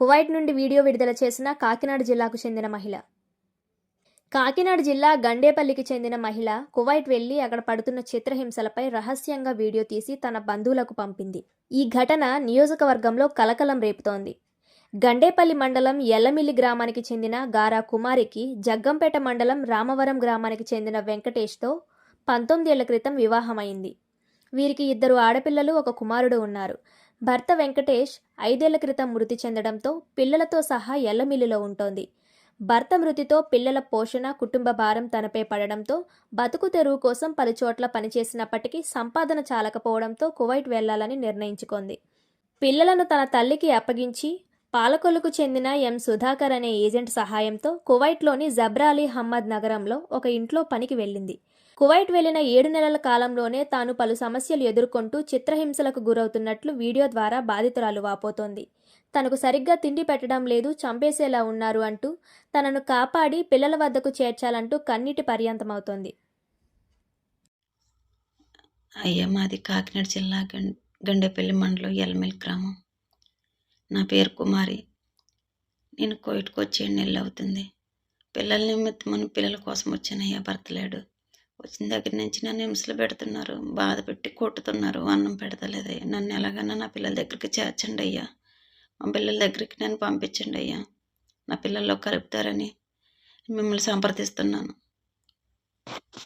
Kuwait నుండి video విడుదల చేసిన కాకినాడ జిల్లాకు చెందిన మహిళ. కాకినాడ జిల్లా గండేపల్లికి చెందిన మహిళ కువైట్ వెళ్ళి అక్కడ పడుతున్న చిత్రహింసలపై రహస్యంగా వీడియో తీసి తన బంధువులకు పంపింది. ఈ ఘటన నియోజకవర్గంలో కలకలం రేపుతోంది. గండేపల్లి మండలం ఎల్లమిల్లి గ్రామానికి చెందిన గారా కుమారికి జగ్గంపేట మండలం రామవరం గ్రామానికి చెందిన వెంకటేష్తో పంతొమ్మిదేళ్ళ క్రితం వివాహమైంది. వీరికి ఇద్దరు ఆడపిల్లలు ఒక కుమారుడు ఉన్నారు. భర్త వెంకటేష్ ఐదేళ్ళ క్రితం మృతి చెందడంతో పిల్లలతో సహా ఎల్లమిల్లిలో ఉంటోంది. భర్త మృతితో పిల్లల పోషణ కుటుంబ భారం తనపై పడడంతో బతుకు తెరువు కోసం పలుచోట్ల పనిచేసినప్పటికీ సంపాదన చాలకపోవడంతో కువైట్ వెళ్ళాలని నిర్ణయించుకుంది. పిల్లలను తన తల్లికి అప్పగించి పాలకొల్లుకు చెందిన ఎం. సుధాకర్ అనే ఏజెంట్ సహాయంతో కువైట్లోని జబ్రాలీ హమ్మద్ నగరంలో ఒక ఇంట్లో పనికి వెళ్ళింది. కువైట్ వెళ్ళిన ఏడు నెలల కాలంలోనే తాను పలు సమస్యలు ఎదుర్కొంటూ చిత్రహింసలకు గురవుతున్నట్లు వీడియో ద్వారా బాధితురాలు వాపోతోంది. తనకు సరిగ్గా తిండి పెట్టడం లేదు చంపేసేలా ఉన్నారు అంటూ తనను కాపాడి పిల్లల వద్దకు చేర్చాలంటూ కన్నీటి పర్యంతమవుతోంది. అయ్యా మాది కాకినాడ జిల్లా గండేపల్లి మండలం ఎల్మెల్ గ్రామం. నా పేరు కుమారి. నేను కోయిట్కి వచ్చి ఏడు నెలలు అవుతుంది. పిల్లల నిమిత్తం మన పిల్లల కోసం వచ్చానయ్యా భర్త లేడు వచ్చిన దగ్గర నుంచి నన్ను హింసలు పెడుతున్నారు బాధ పెట్టి కొట్టుతున్నారు అన్నం పెడతలేదయ్యా నన్ను ఎలాగైనా నా పిల్లల దగ్గరికి చేర్చండి అయ్యా. మా పిల్లల దగ్గరికి నన్ను పంపించండి అయ్యా. నా పిల్లల్లో కలుపుతారని మిమ్మల్ని సంప్రదిస్తున్నాను.